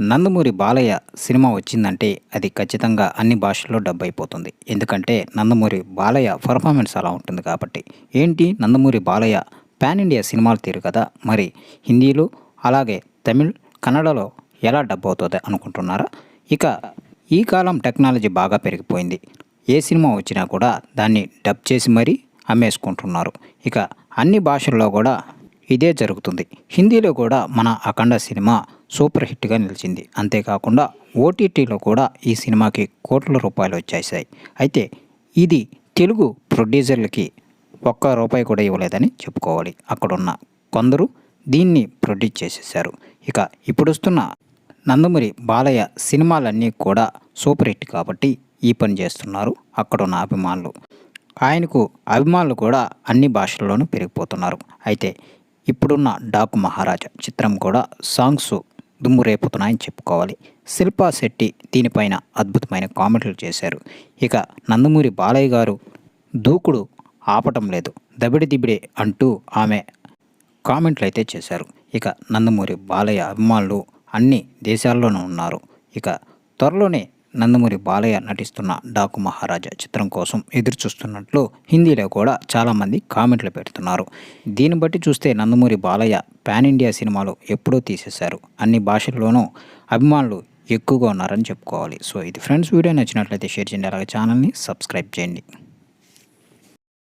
Nandamuri Balayya cinema వచ్చిందంటే అది ఖచ్చితంగా అన్ని భాషల్లో డబ్ అయిపోతుంది. ఎందుకంటే నందమూరి బాలయ్య పర్ఫార్మెన్స్ అలా ఉంటుంది కాబట్టి. ఏంటి? నందమూరి బాలయ్య పాన్ ఇండియా సినిమాలు తీరు కదా. మరి హిందీలో అలాగే తమిళ్ కన్నడలో ఎలా డబ్ అవుతుంది అనుకుంటున్నారా? ఇక ఈ కాలం టెక్నాలజీ బాగా పెరిగిపోయింది. ఏ సినిమా వచ్చినా కూడా దాన్ని డబ్ చేసి మరీ అమ్మేసుకుంటున్నారు. ఇక అన్ని భాషల్లో కూడా ఇదే జరుగుతుంది. హిందీలో కూడా మన అఖండ సినిమా సూపర్ హిట్గా నిలిచింది. అంతేకాకుండా ఓటీటీలో కూడా ఈ సినిమాకి కోట్ల రూపాయలు వచ్చేసాయి అయితే ఇది తెలుగు ప్రొడ్యూసర్లకి ఒక్క రూపాయి కూడా ఇవ్వలేదని చెప్పుకోవాలి. అక్కడున్న కొందరు దీన్ని ప్రొడ్యూస్ చేసేసారు ఇక ఇప్పుడు వస్తున్న నందమూరి బాలయ్య సినిమాలన్నీ కూడా సూపర్ హిట్ కాబట్టి ఈ పని చేస్తున్నారు. అక్కడున్న అభిమానులు. ఆయనకు అభిమానులు కూడా అన్ని భాషల్లోనూ పెరిగిపోతున్నారు. అయితే ఇప్పుడున్న డాకు మహారాజా చిత్రం కూడా సాంగ్స్ దుమ్ము రేపుతున్నాయని చెప్పుకోవాలి. శిల్పా శెట్టి దీనిపైన అద్భుతమైన కామెంట్లు చేశారు. ఇక నందమూరి బాలయ్య గారు దూకుడు ఆపటం లేదు. దబిడి దిబిడే అంటూ ఆమె కామెంట్లు అయితే చేశారు. ఇక నందమూరి బాలయ్య అభిమానులు అన్ని దేశాల్లోనూ ఉన్నారు. ఇక త్వరలోనే నందమూరి బాలయ్య నటిస్తున్న డాకు మహారాజా చిత్రం కోసం ఎదురు చూస్తున్నట్లు హిందీలో కూడా చాలామంది కామెంట్లు పెడుతున్నారు. దీన్ని బట్టి చూస్తే నందమూరి బాలయ్య పాన్ ఇండియా సినిమాలు ఎప్పుడో తీసేశారు. అన్ని భాషల్లోనూ అభిమానులు ఎక్కువగా ఉన్నారని చెప్పుకోవాలి. సో ఇది ఫ్రెండ్స్ వీడియో నచ్చినట్లయితే షేర్ చేయండి. అలాగే ఛానల్ని సబ్స్క్రైబ్ చేయండి.